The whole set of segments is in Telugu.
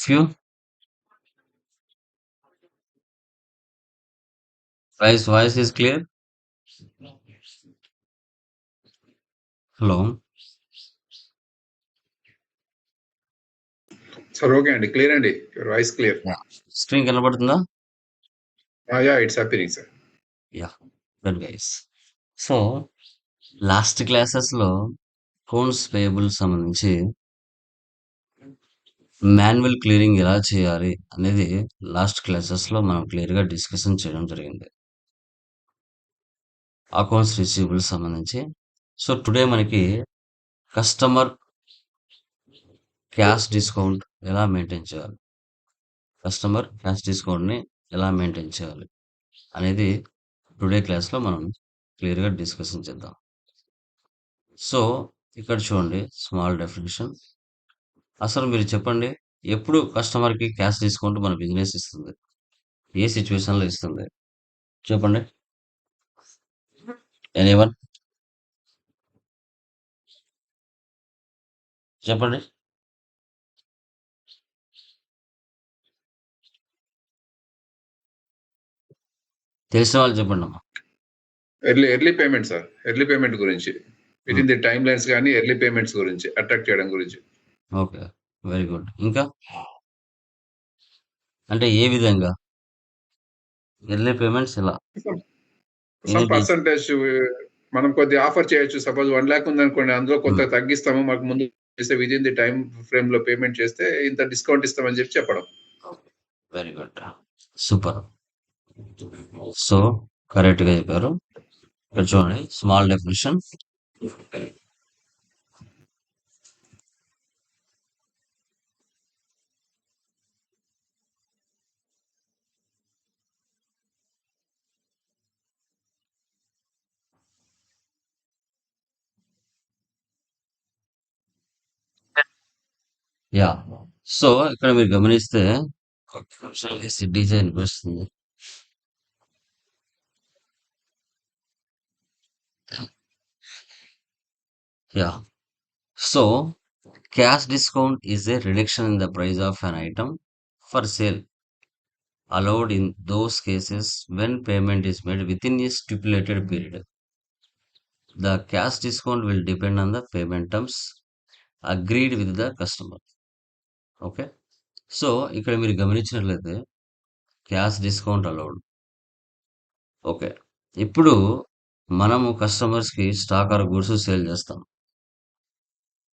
Few voice voice is clear hello sir okay అండి. క్లియర్ అండి? యువర్ వాయిస్ క్లియర్ స్క్రీన్ కనబడుతుందా? Yeah it's appearing sir good guys so last క్లాసెస్లో అకౌంట్స్ పేయబుల్ సంబంధించి మాన్యువల్ క్లియరింగ్ ఎలా చేయాలి అనేది లాస్ట్ క్లాసెస్లో మనం క్లియర్గా డిస్కషన్ చేయడం జరిగింది. అకౌంట్స్ రిసీవబుల్ సంబంధించి. సో టుడే మనకి కస్టమర్ క్యాష్ డిస్కౌంట్ ఎలా మెయింటైన్ చేయాలి? కస్టమర్ క్యాష్ డిస్కౌంట్ని ఎలా మెయింటైన్ చేయాలి? అనేది టుడే క్లాస్లో మనం క్లియర్గా డిస్కషన్ చేద్దాం. సో ఇక్కడ చూడండి స్మాల్ డెఫినేషన్. అసలు మీరు చెప్పండి ఎప్పుడు కస్టమర్కి క్యాష్ డిస్కౌంట్ మన బిజినెస్ ఇస్తుంది? ఏ సిచ్యువేషన్లో ఇస్తుంది? చెప్పండి. ఎనీవన్. చెప్పండి. తెలిసిన వాళ్ళు చెప్పండి అమ్మా. Early early payment sir. Early payment గురించి. Within the timelines కానీ ఎర్లీ పేమెంట్స్ గురించి అట్రాక్ట్ చేయడం గురించి. ఓకే. Very good. ఇంకా? అంటే ఏ విధంగా? ఎర్లీ పేమెంట్స్ ఎలా? సమ్. పర్సంటేజ్ మనం కొద్ది ఆఫర్ చేయొచ్చు. సపోజ్ వన్ ల్యాక్ ఉందనుకోండి అందులో కొంత తగ్గిస్తాము. మాకు ముందు చేస్తే విత్ ఇన్ ది టైం ఫ్రేమ్లో పేమెంట్ చేస్తే ఇంత డిస్కౌంట్ ఇస్తామని చెప్పి చెప్పడం. Very good. సూపర్. సో కరెక్ట్గా చెప్పారు. ఇక్కడ చూడండి. Small definition. యా సో ఇక్కడ మీరు గమనిస్తే డీజే అనిపిస్తుంది yeah so cash discount is a reduction in the price of an item for sale allowed in those cases when payment is made within a stipulated period. The cash discount will depend on the payment terms agreed with the customer. Okay. So ఇక్కడ మీరు గమనించినట్లయితే క్యాష్ డిస్కౌంట్ అలౌడ్. ఓకే. ఇప్పుడు మనము కస్టమర్స్కి స్టాక్ ఆర్ గుడ్స్ సేల్ చేస్తాం.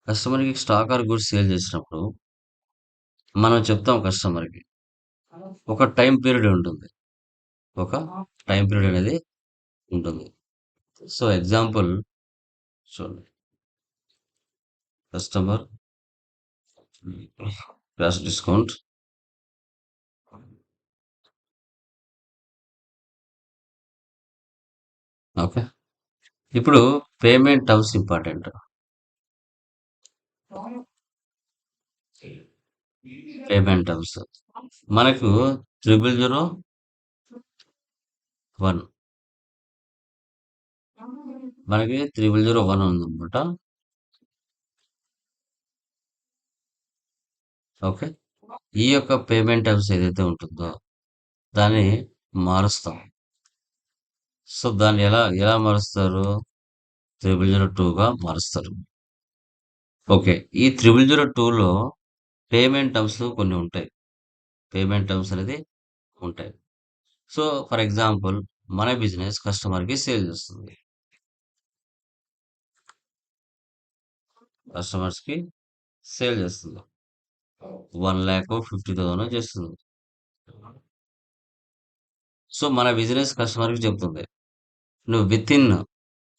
కస్టమర్కి స్టాక్ ఆర్ గుడ్స్ సేల్ చేసినప్పుడు మనం చెప్తాం కస్టమర్కి ఒక టైం పీరియడ్ ఉంటుంది. ఒక టైం పీరియడ్ అనేది ఉంటుంది. సో ఎగ్జాంపుల్ చూడండి. కస్టమర్ ప్లస్ డిస్కౌంట్ ఓకే ఇప్పుడు payment terms important payment terms మనకు త్రిబుల్ జీరో వన్ మనకి త్రిబుల్ జీరో వన్ ఉందన్నమాట. ఓకే. ఈ యొక్క పేమెంట్ టర్మ్స్ ఏదైతే ఉంటుందో దాన్ని మారుస్తాం. సో దాన్ని ఎలా ఎలా మారుస్తారు? త్రిబుల్ జీరో టూగా మారుస్తారు. ఓకే. ఈ త్రిబుల్ జీరో టూలో పేమెంట్ టర్మ్స్ కొన్ని ఉంటాయి. పేమెంట్ టర్మ్స్ అనేది ఉంటాయి. సో ఫర్ ఎగ్జాంపుల్ మన బిజినెస్ కస్టమర్కి సేల్ చేస్తుంది. కస్టమర్స్కి సేల్ చేస్తుంది. వన్ ల్యాక్ ఫిఫ్టీ థౌసండ్ చేస్తుంది. సో మన బిజినెస్ కస్టమర్కి చెప్తుంది. నువ్వు విత్ ఇన్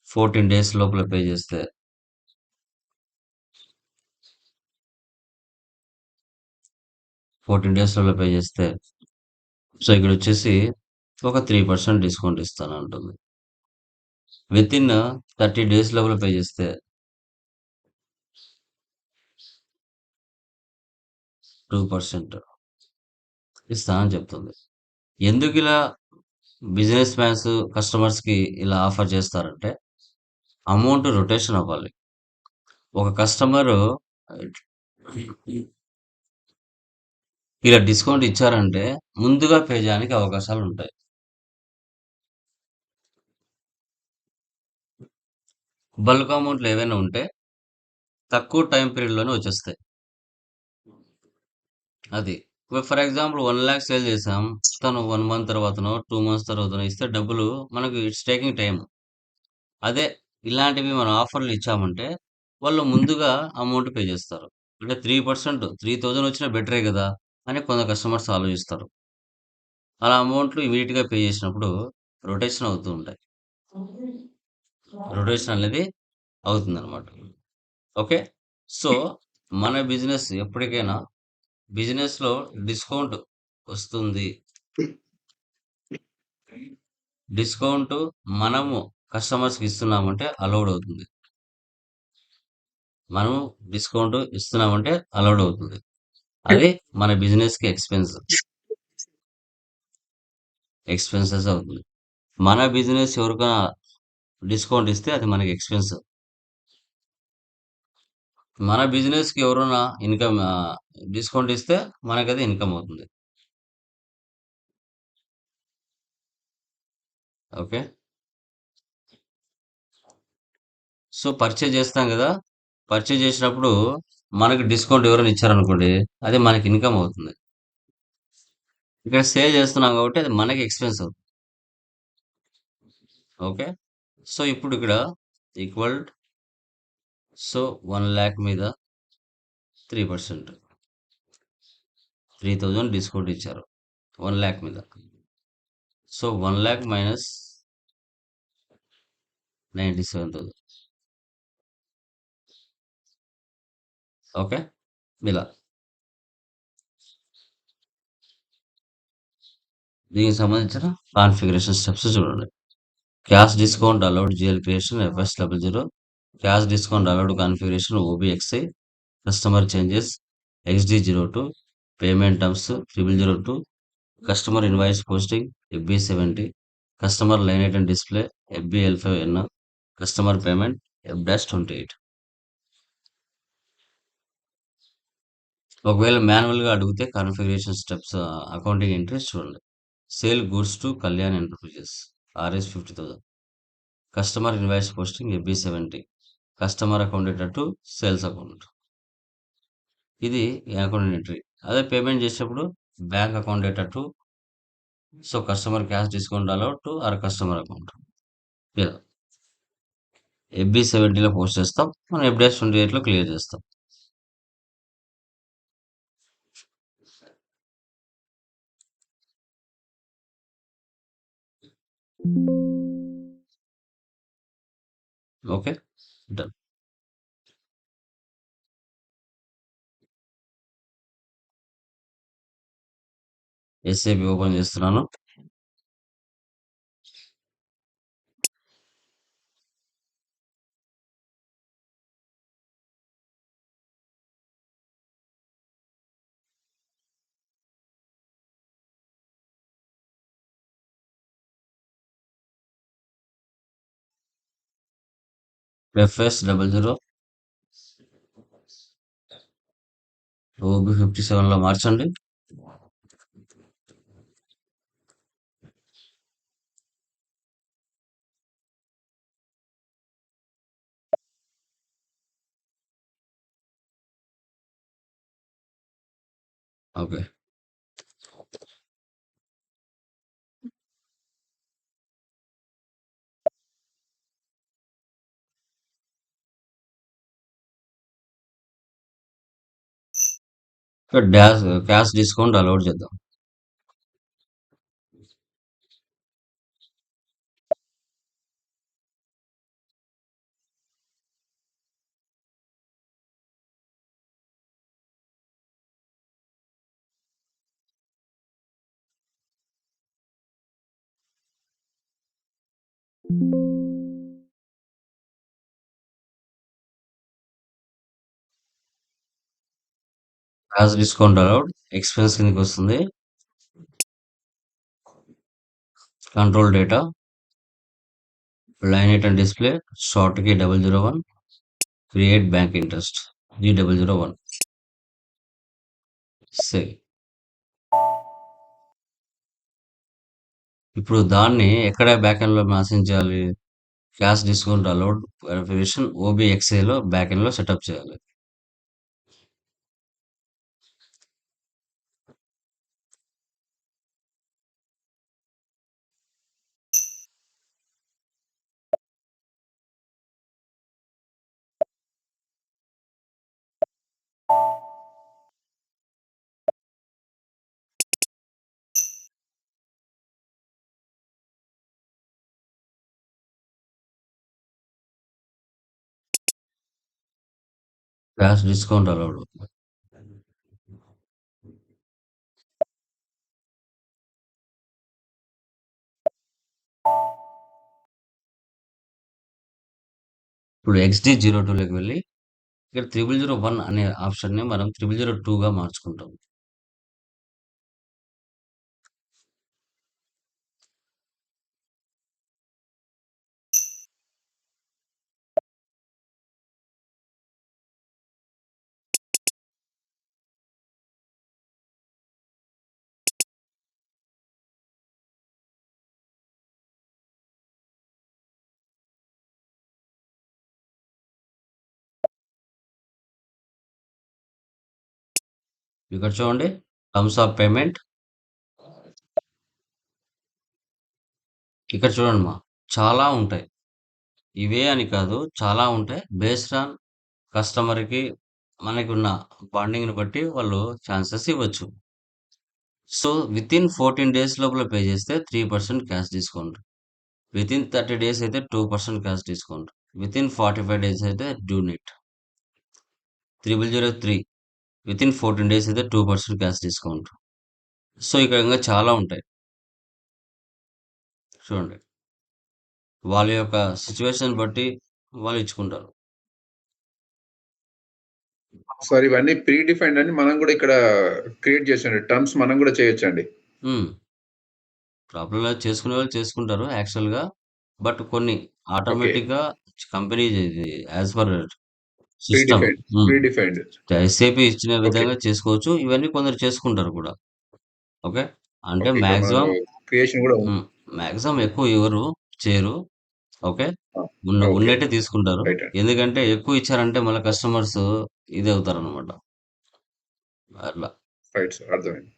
ఫోర్టీన్ డేస్ లోపల పే చేస్తే ఫోర్టీన్ డేస్ లోపల పే చేస్తే సో ఇక్కడ వచ్చేసి ఒక త్రీ పర్సెంట్ డిస్కౌంట్ ఇస్తాను అంటుంది విత్ ఇన్ థర్టీ డేస్ లోపల పే చేస్తే టూ పర్సెంట్. ఇస్తానని చెప్తుంది. ఎందుకు ఇలా బిజినెస్ మ్యాన్స్ కస్టమర్స్కి ఇలా ఆఫర్ చేస్తారంటే అమౌంట్ రొటేషన్ అవ్వాలి. ఒక కస్టమర్ ఇలా డిస్కౌంట్ ఇచ్చారంటే ముందుగా పే చేయడానికి అవకాశాలు ఉంటాయి. బల్క్ అమౌంట్లు ఏవైనా ఉంటే తక్కువ టైం పీరియడ్లోనే వచ్చేస్తాయి. అది. For example one lakh sale చేసాం తను వన్ మంత్ తర్వాతనో టూ మంత్స్ తర్వాతనో ఇస్తే డబ్బులు మనకు ఇట్స్ టేకింగ్ టైం అదే ఇలాంటివి మనం ఆఫర్లు ఇచ్చామంటే వాళ్ళు ముందుగా అమౌంట్ పే చేస్తారు. అంటే త్రీ పర్సెంట్ త్రీ థౌజండ్ వచ్చినా బెటరే కదా అని కొంత కస్టమర్స్ ఆలోచిస్తారు. అలా అమౌంట్లు ఇమీడియట్గా పే చేసినప్పుడు రొటేషన్ అవుతూ ఉంటాయి. రొటేషన్ అనేది అవుతుంది అనమాట ఓకే సో మన బిజినెస్ ఎప్పటికైనా బిజినెస్లో డిస్కౌంట్ వస్తుంది. డిస్కౌంట్ మనము కస్టమర్స్కి ఇస్తున్నామంటే అలౌడ్ అవుతుంది. మనము డిస్కౌంట్ ఇస్తున్నామంటే అలౌడ్ అవుతుంది. అది మన బిజినెస్కి ఎక్స్పెన్స్. ఎక్స్పెన్సెస్ అవుతుంది. మన బిజినెస్ ఎవరికైనా డిస్కౌంట్ ఇస్తే అది మనకి ఎక్స్పెన్స్. మన బిజినెస్కి ఎవరైనా ఇన్కమ్ డిస్కౌంట్ ఇస్తే మనకి అది ఇన్కమ్ అవుతుంది. ఓకే. సో పర్చేజ్ చేస్తాం కదా! పర్చేజ్ చేసినప్పుడు మనకి డిస్కౌంట్ ఎవరైనా ఇచ్చారనుకోండి అది మనకి ఇన్కమ్ అవుతుంది. ఇక్కడ సేల్ చేస్తున్నాం కాబట్టి అది మనకి ఎక్స్పెన్స్ అవుతుంది. ఓకే. సో ఇప్పుడు ఇక్కడ ఈక్వల్ సో వన్ ల్యాక్ మీద three percent. Three thousand discount ఇచ్చారు. వన్ ల్యాక్ మీద. So one lakh minus ninety seven thousand. Okay? ఇలా. దీనికి సంబంధించిన కాన్ఫిగరేషన్ స్టెప్స్ చూడండి. Cash discount allowed GL creation FS double zero. Cash discount allowed configuration OBXI. Customer changes XD zero two. Payment terms triple zero two customer invoice posting FB seventy customer line item display FB L five N customer payment F dash twenty eight. ఒకవేళ మాన్యువల్గా అడిగితే కాన్ఫిగరేషన్ స్టెప్స్ అకౌంటింగ్ ఎంట్రీస్ చూడండి. Sale goods to Kalyan enterprises RS fifty thousand. Customer invoice posting FB seventy customer account to sales account. ఇది అకౌంట్ ఎంట్రీ. అదే పేమెంట్ చేసేప్పుడు bank account data to so customer cash discount allowed to our customer account. ఇలా. ఎఫ్బి సెవెంటీలో పోస్ట్ చేస్తాం. మనం ఎఫ్డిఎస్ ట్వంటీ ఎయిట్లో క్లియర్ చేస్తాం. ఓకే. డన్. ఎస్ఏబి ఓపెన్ చేస్తున్నాను. FS double zero OB fifty సెవెన్లో మార్చండి. Okay dash cash discount allowed చేద్దాం యాజ్ డిస్కౌంట్ అలౌడ్. ఎక్స్పెన్స్ కిందకి వస్తుంది. Control data. Line item display. షార్ట్కి double zero one. Create bank interest. G double zero one. Say. ఇప్పుడు దాన్ని ఎక్కడ బ్యాక్ ఎండ్లో మ్యాసింగ్ చేయాలి? Cash discount allowed. వెరిఫికేషన్ ఓబిఎక్స్ఏలో బ్యాక్ ఎండ్లో సెటప్ చేయాలి. Cash discount allowed. ఇప్పుడు ఎక్స్‌డి 02లోకి వెళ్ళి ఇక్కడ 0001 అనే ఆప్షన్‌ని మనం 0002గా మార్చుకుంటాం. ఇక్కడ చూడండి టర్మ్స్ ఆఫ్ పేమెంట్. ఇక్కడ చూడండి మా చాలా ఉంటాయి. ఇవే అని కాదు చాలా ఉంటాయి. బేస్డ్ ఆన్ కస్టమర్‌కి మనకున్న బాండింగ్‌ని బట్టి వాళ్ళు ఛాన్సెస్ ఇవ్వచ్చు. సో, వితిన్ 14 డేస్ లోపల పే చేస్తే three percent cash discount. Within 30 days అయితే two percent cash discount. Within 45 days అయితే డ్యూ నెట్. 3003 వితిన్ 14 డేస్ అయితే 2% క్యాష్ డిస్కౌంట్. సో, ఇక్కడ ఇంకా చాలా ఉంటాయి. చూడండి. వాళ్ళ యొక్క సిట్యుయేషన్ బట్టి వాళ్ళు ఇచ్చుకుంటారు. సార్ ఇవన్నీ ప్రీ డిఫైన్డ్ అని మనం కూడా ఇక్కడ క్రియేట్ చేసండి. టర్మ్స్ మనం కూడా చేయొచ్చండి. హ్మ్. ప్రాపర్‌గా చేసుకునే వాళ్ళు చేసుకుంటారు యాక్చువల్‌గా. బట్ కొన్ని. ఆటోమేటిక్‌గా company per pre system. SAP ఇచ్చిన ఓకే. విధంగా చేసుకోవచ్చు. ఇవన్నీ కొందరు చేసుకుంటారు కూడా. ఓకే. అంటే మాక్సిమం క్రియేషన్ కూడా. మాక్సిమం ఎక్కువ ఎవరు చేయరు. ఓకే. ఉన్న. ఉన్నట్టే తీసుకుంటారు. ఎందుకంటే ఎక్కువ ఇచ్చారంటే మళ్ళా కస్టమర్స్ ఇదవుతారనమాట. అట్లా. Right sir. అర్థమైంది.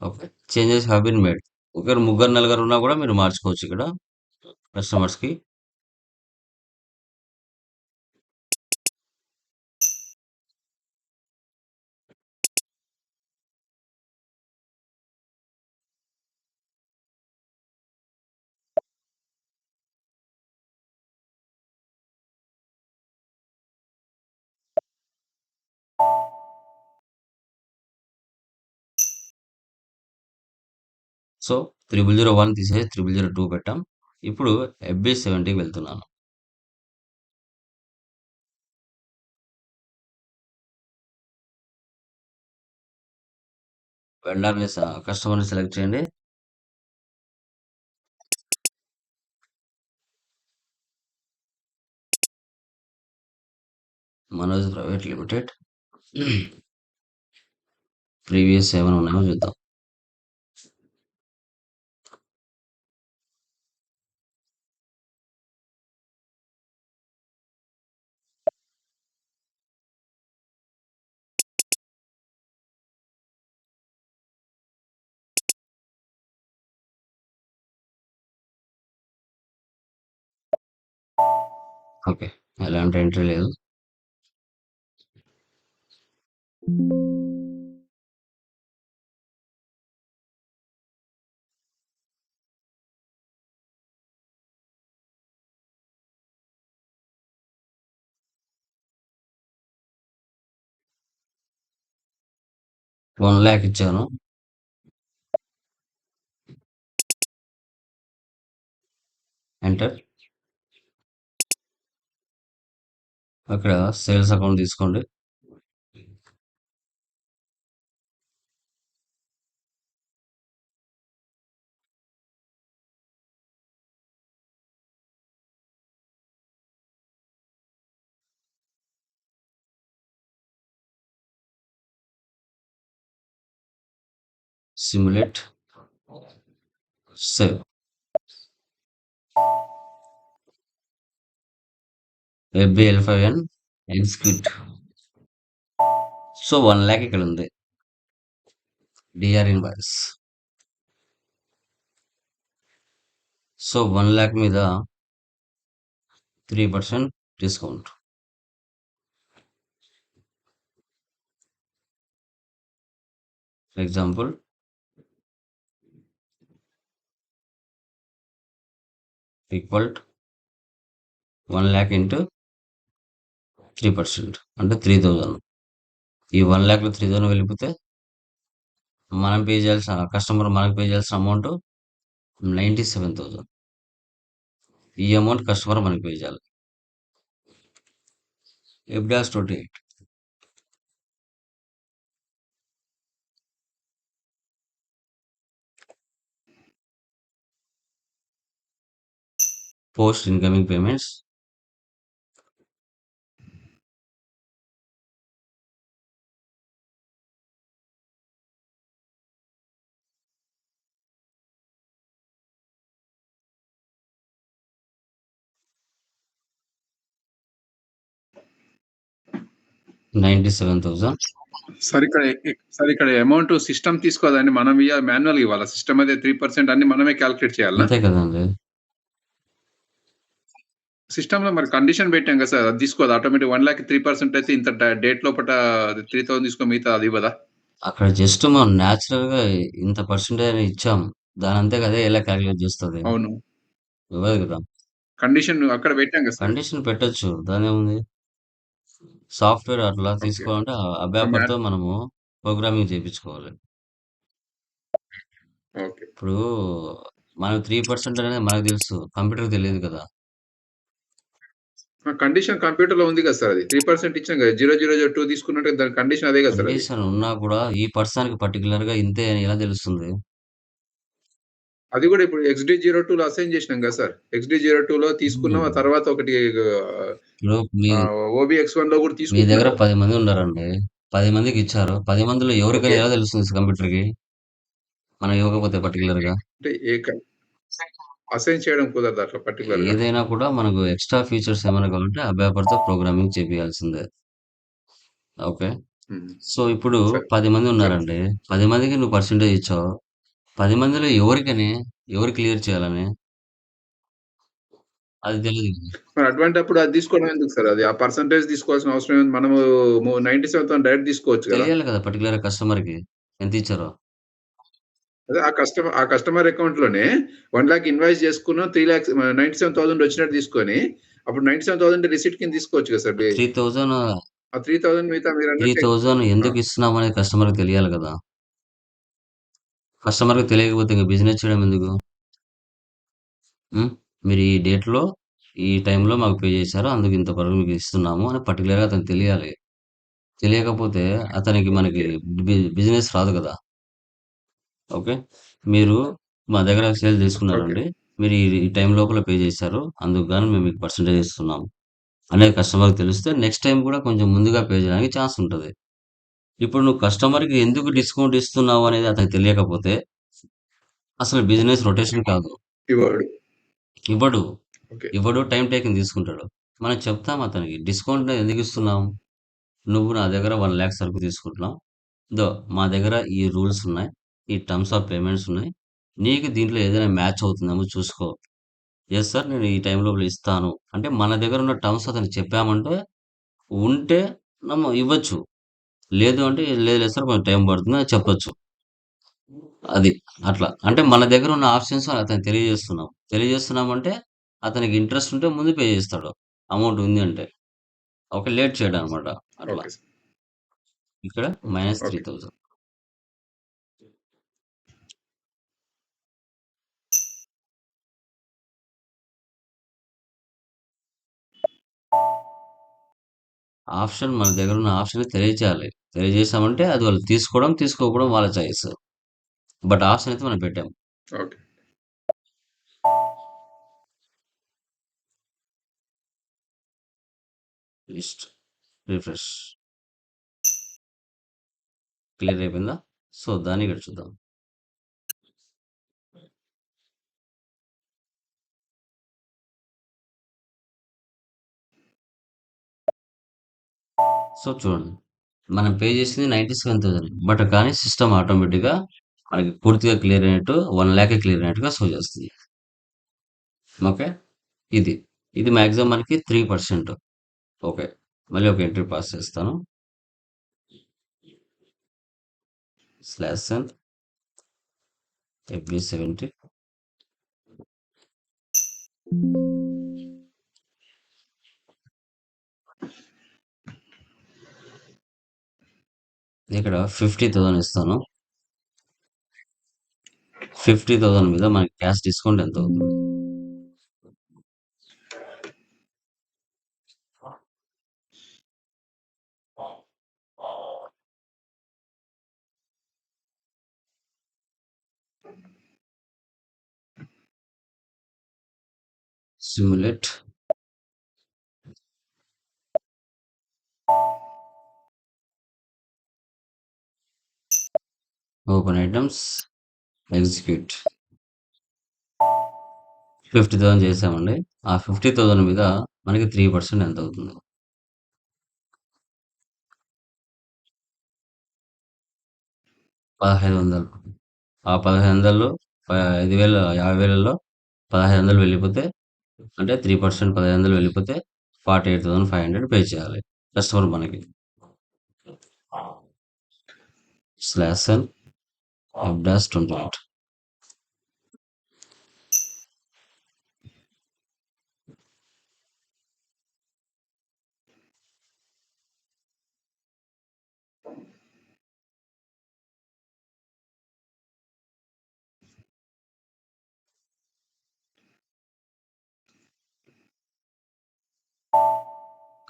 Okay. Changes have been made. ఒకవేళ ముగ్గురు, నలుగురు ఉన్నా కూడా మీరు మార్చుకోవచ్చు ఇక్కడ కస్టమర్స్‌కి. సో, 0001 తీసేసి 0002 పెట్టాం. ఇప్పుడు ఎఫ్బి సెవెంటీకి వెళ్తున్నాను. వెండర్‌ని కస్టమర్‌ని సెలెక్ట్ చేయండి. Manoj private limited. ప్రీవియస్ ఏమైనా ఉన్నాయో చూద్దాం. ఓకే. ఎలాంటి ఎంట్రీ లేదు. వన్ ల్యాక్ ఇచ్చాను. ఎంటర్. అక్కడ సేల్స్ అకౌంట్ తీసుకోండి. Simulate. Web L five N execute so one lakh ఇక్కడ ఉంది. DR invoice so one lakh మీద three percent discount example equal one lakh into three percent అంటే త్రీ థౌజండ్. ఈ వన్ ల్యాక్లో త్రీ థౌజండ్ వెళ్ళిపోతే మనం పే చేయాల్సిన కస్టమర్ మనకు పే చేయాల్సిన అమౌంట్ నైంటీ సెవెన్ థౌజండ్ ఈ అమౌంట్ కస్టమర్ మనకి పే చేయాలి. F dash twenty eight post incoming payments ninety seven thousand sir ఇక్కడ సార్ ఇక్కడ అమౌంట్ సిస్టమ్ తీసుకోదండి మనం ఇవ్వాలి మాన్యువల్ ఇవ్వాలి? సిస్టమ్ అదే త్రీ పర్సెంట్ అన్ని మనమే క్యాలిక్యులేట్ చేయాలా? అంతే కదండి. సిస్టమ్లో మరి కండిషన్ పెట్టాం కదా సార్ అది తీసుకోదు automatic one lakh three percent అయితే ఇంత డేట్ లోపల త్రీ థౌసండ్ తీసుకో మిగతా అది ఇవ్వదా? అక్కడ జస్ట్ మనం న్యాచురల్గా ఇంత పర్సెంటేజ్ ఇచ్చాం. దాని అంతే కదా ఎలా క్యాలిక్యులేట్ చేస్తుంది? అవును. ఇవ్వదు కదా. కండిషన్ అక్కడ పెట్టాం కదా కండిషన్ పెట్టొచ్చు. దాని ఏముంది? సాఫ్ట్వేర్ అట్లా. తీసుకోవాలంటే అభ్యాపడితో మనము ప్రోగ్రామింగ్ చేయించుకోవాలి ఓకే. ఇప్పుడు మనం త్రీ పర్సెంట్ అనేది మనకు తెలుసు కంప్యూటర్ తెలియదు కదా. కండిషన్ కంప్యూటర్లో ఉంది కదా సార్ అది. త్రీ పర్సెంట్ ఇచ్చాం కదా జీరో జీరో జీరో టూ తీసుకున్నట్టు దాని కండిషన్ అదే కదా సార్ అది. కండిషన్ ఉన్నా కూడా ఈ పర్సన్కి పర్టికులర్గా ఇంతే అని ఎలా తెలుస్తుంది? అది కూడా ఇప్పుడు ఎక్స్డి జీరో టూ లో అసైన్ చేసినాం కదా సార్. ఎక్స్డి జీరో టూ లో తీసుకున్నాం ఆ తర్వాత ఒకటి ఇప్పుడు మీ ఓబి ఎక్స్ వన్లో కూడా మీ దగ్గర తీసుకున్నాం పది మంది ఉన్నారండి. పది మందికి ఇచ్చారు. పది మందిలో ఎవరికైనా. ఎలా తెలుస్తుంది కంప్యూటర్కి మనం ఇవ్వకపోతే పర్టికులర్గా అసైన్ చేయడం కుదరదు అట్లా పర్టికులర్ ఏదైనా కూడా మనకు ఎక్స్ట్రా ఫీచర్స్ ఏమైనా కావాలంటే అభ్యాపడితో ప్రోగ్రామింగ్ చేయాల్సిందే ఓకే? ఉమ్. సో ఇప్పుడు. పది మంది ఉన్నారండి. పది మందికి నువ్వు పర్సెంటేజ్ ఇచ్చావు. పది మందిలో ఎవరికని ఎవరు క్లియర్ చేయాలని? అది తెలియదు మరి అటువంటి అప్పుడు అది తీసుకోవడం ఎందుకు సార్? అది ఆ పర్సంటేజ్ తీసుకోవాల్సిన అవసరం ఏముంది? మనము నైన్టీ సెవెన్ డైరెక్ట్ తీసుకోవచ్చు కదా? తెలియాలి కదా పర్టికులర్ కస్టమర్కి ఎంత ఇచ్చారో. అదే ఆ కస్టమర్ ఆ కస్టమర్ అకౌంట్లోనే వన్ లాక్ ఇన్వాయిస్ చేసుకున్నాం three lakhs ninety seven thousand వచ్చినట్టు తీసుకొని అప్పుడు నైన్టీ సెవెన్ థౌసండ్ రిసిప్ట్ కింద తీసుకోవచ్చు కదా సార్? త్రీ థౌజండ్ ఆ త్రీ థౌసండ్ మిగతా మీరు త్రీ థౌజండ్ ఎందుకు ఇస్తున్నాం అనేది కస్టమర్కి తెలియాలి కదా. కస్టమర్కి తెలియకపోతే ఇంకా బిజినెస్ చేయడం ఎందుకు? మీరు ఈ డేట్లో ఈ టైంలో మాకు పే చేశారు అందుకు ఇంత వరకు మీకు ఇస్తున్నాము అని పర్టికులర్గా అతనికి తెలియాలి. తెలియకపోతే అతనికి మనకి బిజినెస్ రాదు కదా. ఓకే? మీరు మా దగ్గర సేల్ తీసుకున్నారండి మీరు ఈ ఈ టైం లోపల పే చేశారు అందుకు గాను మేము మీకు పర్సంటేజ్ ఇస్తున్నాము. అనేది కస్టమర్కి తెలిస్తే నెక్స్ట్ టైం కూడా కొంచెం ముందుగా పే చేయడానికి ఛాన్స్ ఉంటుంది. ఇప్పుడు నువ్వు కస్టమర్కి ఎందుకు డిస్కౌంట్ ఇస్తున్నావు అనేది అతనికి తెలియకపోతే అసలు బిజినెస్ రొటేషన్ కాదు. ఇవ్వడు. ఇవ్వడు. ఇవ్వడు టైం టేకింగ్ తీసుకుంటాడు. మనం చెప్తాం అతనికి డిస్కౌంట్ ఎందుకు ఇస్తున్నాం నువ్వు నా దగ్గర వన్ ల్యాక్ సరుకు తీసుకుంటున్నావు. దో మా దగ్గర ఈ రూల్స్ ఉన్నాయి ఈ టర్మ్స్ ఆఫ్ పేమెంట్స్ ఉన్నాయి. నీకు దీంట్లో ఏదైనా మ్యాచ్ అవుతుందేమో చూసుకో. ఎస్ సార్ నేను ఈ టైం లోపల ఇస్తాను. అంటే మన దగ్గర ఉన్న టర్మ్స్ అతనికి చెప్పామంటే ఉంటే నమ్మ ఇవ్వచ్చు. లేదు అంటే లేదు లేదు సార్ కొంచెం టైం పడుతుంది అని చెప్పొచ్చు. అది అట్లా. అంటే మన దగ్గర ఉన్న ఆప్షన్స్ అతనికి తెలియజేస్తున్నాం. తెలియజేస్తున్నాం అంటే అతనికి ఇంట్రెస్ట్ ఉంటే ముందు పే చేస్తాడు. అమౌంట్ ఉంది అంటే. ఒక లేట్ చేయడం అనమాట అట్లా ఇక్కడ మైనస్ త్రీ. థౌజండ్ ఆప్షన్ మన దగ్గర ఉన్న ఆప్షన్ తెలియజేయాలి తెలియజేసామంటే అది వాళ్ళు తీసుకోవడం తీసుకోకపోవడం వాళ్ళ చాయిస్. బట్ ఆప్షన్ అయితే మనం పెట్టాం. ఓకే. లిస్ట్. రిఫ్రెష్. క్లియర్ అయిపోయిందా? సో దాన్ని ఇక్కడ చూద్దాం. సో చూడండి మనం పే చేసింది నైంటీ సెవెన్ థౌసండ్ బట్ కానీ సిస్టమ్ ఆటోమేటిక్గా మనకి పూర్తిగా క్లియర్ అయినట్టు వన్ ల్యాక్ క్లియర్ అయినట్టుగా షో చేస్తుంది. ఓకే ఇది. ఇది మ్యాక్సిమం మనకి త్రీ పర్సెంట్ ఓకే మళ్ళీ ఒక ఎంట్రీ పాస్ చేస్తాను. స్లాష్ సెంత్ ఎఫ్బి సెవెంటీ ఇక్కడ ఫిఫ్టీ థౌసండ్ ఇస్తాను. ఫిఫ్టీ థౌసండ్ మీద మనకి క్యాష్ డిస్కౌంట్ ఎంత అవుతుంది? Simulate open items execute fifty thousand చేసామండి ఆ ఫిఫ్టీ థౌసండ్ మీద మనకి త్రీ పర్సెంట్ ఎంత అవుతుంది? పదహైదు వందలు. ఆ పదహైదు వందలు ఐదు వేల యాభై వేలలో పదహైదు వందలు వెళ్ళిపోతే అంటే త్రీ పర్సెంట్ పదహైదు వందలు వెళ్ళిపోతే forty eight thousand five hundred pay చేయాలి. కస్టమర్ మనకి. స్లాసన్ of dust or not.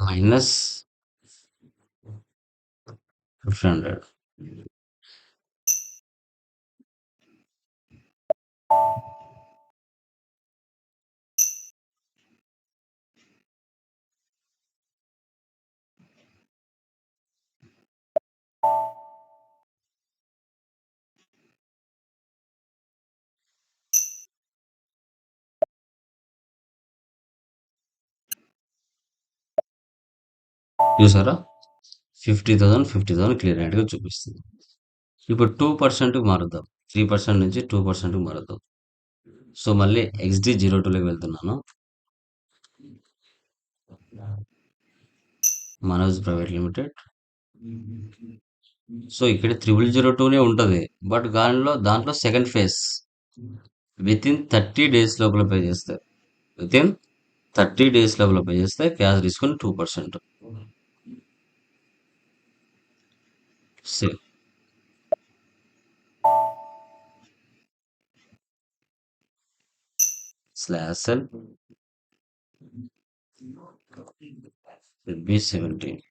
minus 500 చూసారా? Fifty thousand fifty thousand clear అయినట్టుగా చూపిస్తుంది. ఇప్పుడు టూ పర్సెంట్కి మారుద్దాం. త్రీ పర్సెంట్ నుంచి టూ పర్సెంట్కి మారుద్దాం సో మళ్ళీ ఎక్స్డి జీరో టూలోకి వెళ్తున్నాను. Manoj private limited. సో ఇక్కడ త్రిబుల్ జీరో టూనే ఉంటుంది. బట్ దానిలో దాంట్లో second phase within thirty days లోపల పే చేస్తే విత్ ఇన్ థర్టీ డేస్ లోపల పే చేస్తే క్యాష్ తీసుకుని two percent slash will be 17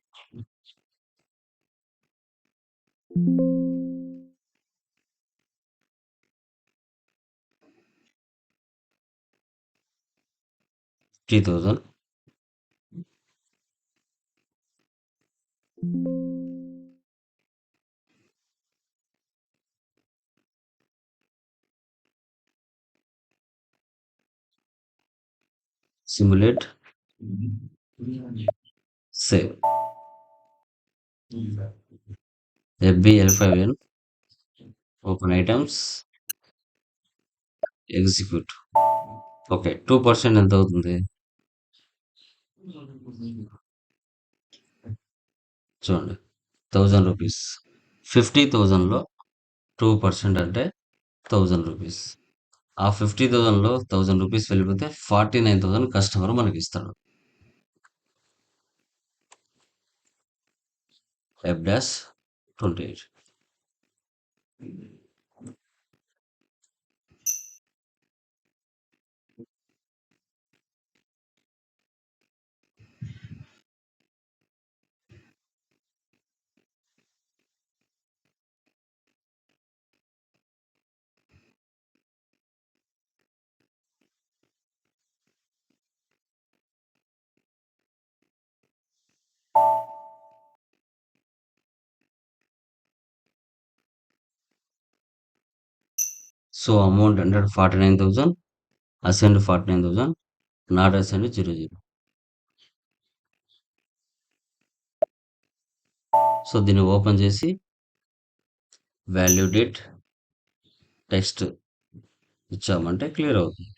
5000 simulate save FB L five N open items execute okay two percent ఎంత అవుతుంది? చూడండి. థౌజండ్ రూపీస్ ఫిఫ్టీ థౌజండ్లో టూ పర్సెంట్ అంటే థౌజండ్ రూపీస్ ఆ ఫిఫ్టీ థౌజండ్లో థౌజండ్ రూపీస్ వెళ్ళిపోతే ఫార్టీ నైన్ థౌజండ్ కస్టమర్ మనకి ఇస్తాడు F dash twenty eight so amount hundred forty nine thousand assigned forty nine thousand not assigned zero zero. So దీన్ని ఓపెన్ చేసి వాల్యూ డేట్ టెక్స్ట్ ఇచ్చామంటే క్లియర్ అవుతుంది.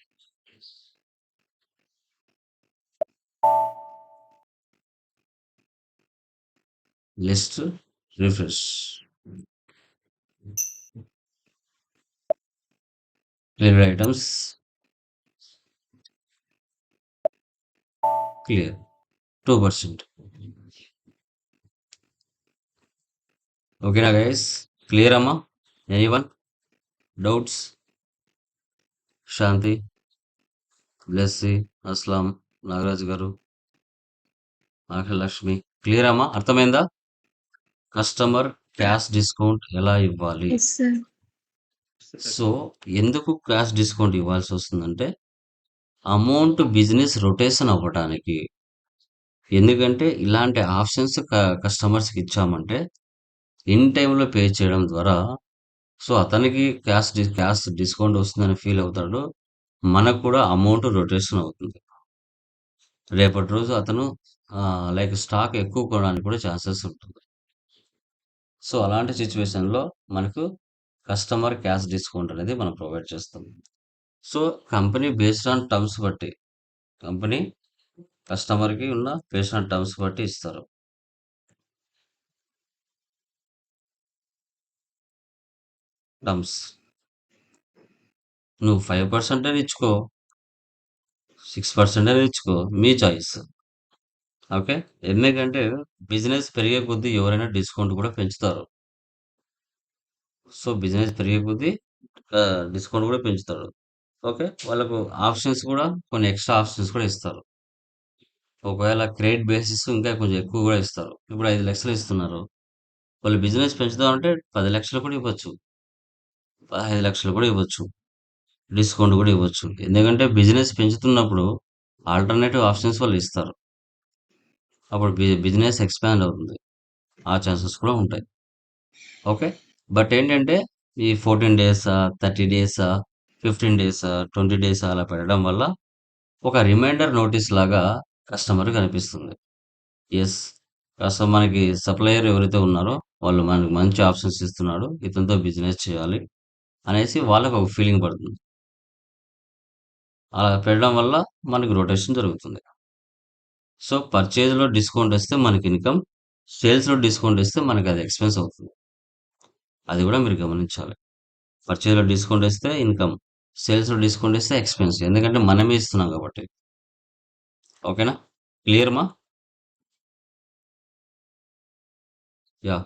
List refresh. Clear items clear two percent ఓకేనా గైస్ క్లియర్ అమ్మా any one doubts Shanti Blessy Aslam Nagaraju garu Lakshmi clear అమ్మా అర్థమైందా కస్టమర్ క్యాష్ డిస్కౌంట్ ఎలా ఇవ్వాలి? సో ఎందుకు క్యాష్ డిస్కౌంట్ ఇవ్వాల్సి వస్తుందంటే అమౌంట్ బిజినెస్ రొటేషన్ అవ్వడానికి ఎందుకంటే ఇలాంటి ఆప్షన్స్ కస్టమర్స్కి ఇచ్చామంటే ఇన్ టైంలో పే చేయడం ద్వారా సో అతనికి క్యాష్ డి క్యాష్ డిస్కౌంట్ వస్తుందని ఫీల్ అవుతాడు. మనకు కూడా అమౌంట్ రొటేషన్ అవుతుంది. రేపటి రోజు అతను లైక్ స్టాక్ ఎక్కువ కొనడానికి కూడా ఛాన్సెస్ ఉంటుంది. సో అలాంటి సిచ్యువేషన్లో మనకు కస్టమర్ క్యాష్ డిస్కౌంట్ అనేది మనం ప్రొవైడ్ చేస్తాం. So company based on terms బట్టి కంపెనీ కస్టమర్కి ఉన్న బేస్డ్ ఆన్ టర్మ్స్ బట్టి ఇస్తారు. టర్మ్స్. నువ్వు ఫైవ్ పర్సెంట్ అని ఇచ్చుకో సిక్స్ పర్సెంట్ అని ఇచ్చుకో మీ చాయిస్. ఓకే? ఎందుకంటే బిజినెస్ పెరిగే కొద్దీ ఎవరైనా డిస్కౌంట్ కూడా పెంచుతారు. సో బిజినెస్ పెరిగే కొద్దీ డిస్కౌంట్ కూడా పెంచుతారు. ఓకే? వాళ్ళకు ఆప్షన్స్ కూడా కొన్ని ఎక్స్ట్రా ఆప్షన్స్ కూడా ఇస్తారు. ఒకవేళ క్రెడిట్ బేసిస్ ఇంకా కొంచెం ఎక్కువ కూడా ఇస్తారు. ఇప్పుడు ఐదు లక్షలు ఇస్తున్నారు. వాళ్ళు బిజినెస్ పెంచుదామంటే పది లక్షలు కూడా ఇవ్వచ్చు. పదహైదు లక్షలు కూడా ఇవ్వచ్చు. డిస్కౌంట్ కూడా ఇవ్వచ్చు. ఎందుకంటే బిజినెస్ పెంచుతున్నప్పుడు ఆల్టర్నేటివ్ ఆప్షన్స్ వాళ్ళు ఇస్తారు. అప్పుడు బిజినెస్ ఎక్స్పాండ్ అవుతుంది. ఆ ఛాన్సెస్ కూడా ఉంటాయి. ఓకే? బట్ ఏంటంటే ఈ fourteen days thirty days fifteen days twenty days అలా పెట్టడం వల్ల ఒక రిమైండర్ నోటీస్ లాగా కస్టమర్ కనిపిస్తుంది ఎస్ కస్టమర్ మనకి సప్లయర్ ఎవరైతే ఉన్నారో వాళ్ళు మనకి మంచి ఆప్షన్స్ ఇస్తున్నాడు ఇతనితో బిజినెస్ చేయాలి అనేసి వాళ్ళకు ఒక ఫీలింగ్ పడుతుంది. అలా పెట్టడం వల్ల మనకి రొటేషన్ జరుగుతుంది. సో పర్చేజ్లో డిస్కౌంట్ వస్తే మనకి ఇన్కమ్ సేల్స్లో డిస్కౌంట్ ఇస్తే మనకి అది ఎక్స్పెన్స్ అవుతుంది. అది కూడా మీరు గమనించాలి. పర్చేజ్లో డిస్కౌంట్ ఇస్తే ఇన్కమ్ సేల్స్లో డిస్కౌంట్ ఇస్తే ఎక్స్పెన్స్ ఎందుకంటే మనమే ఇస్తున్నాం కాబట్టి. ఓకేనా? క్లియర్ మా యా.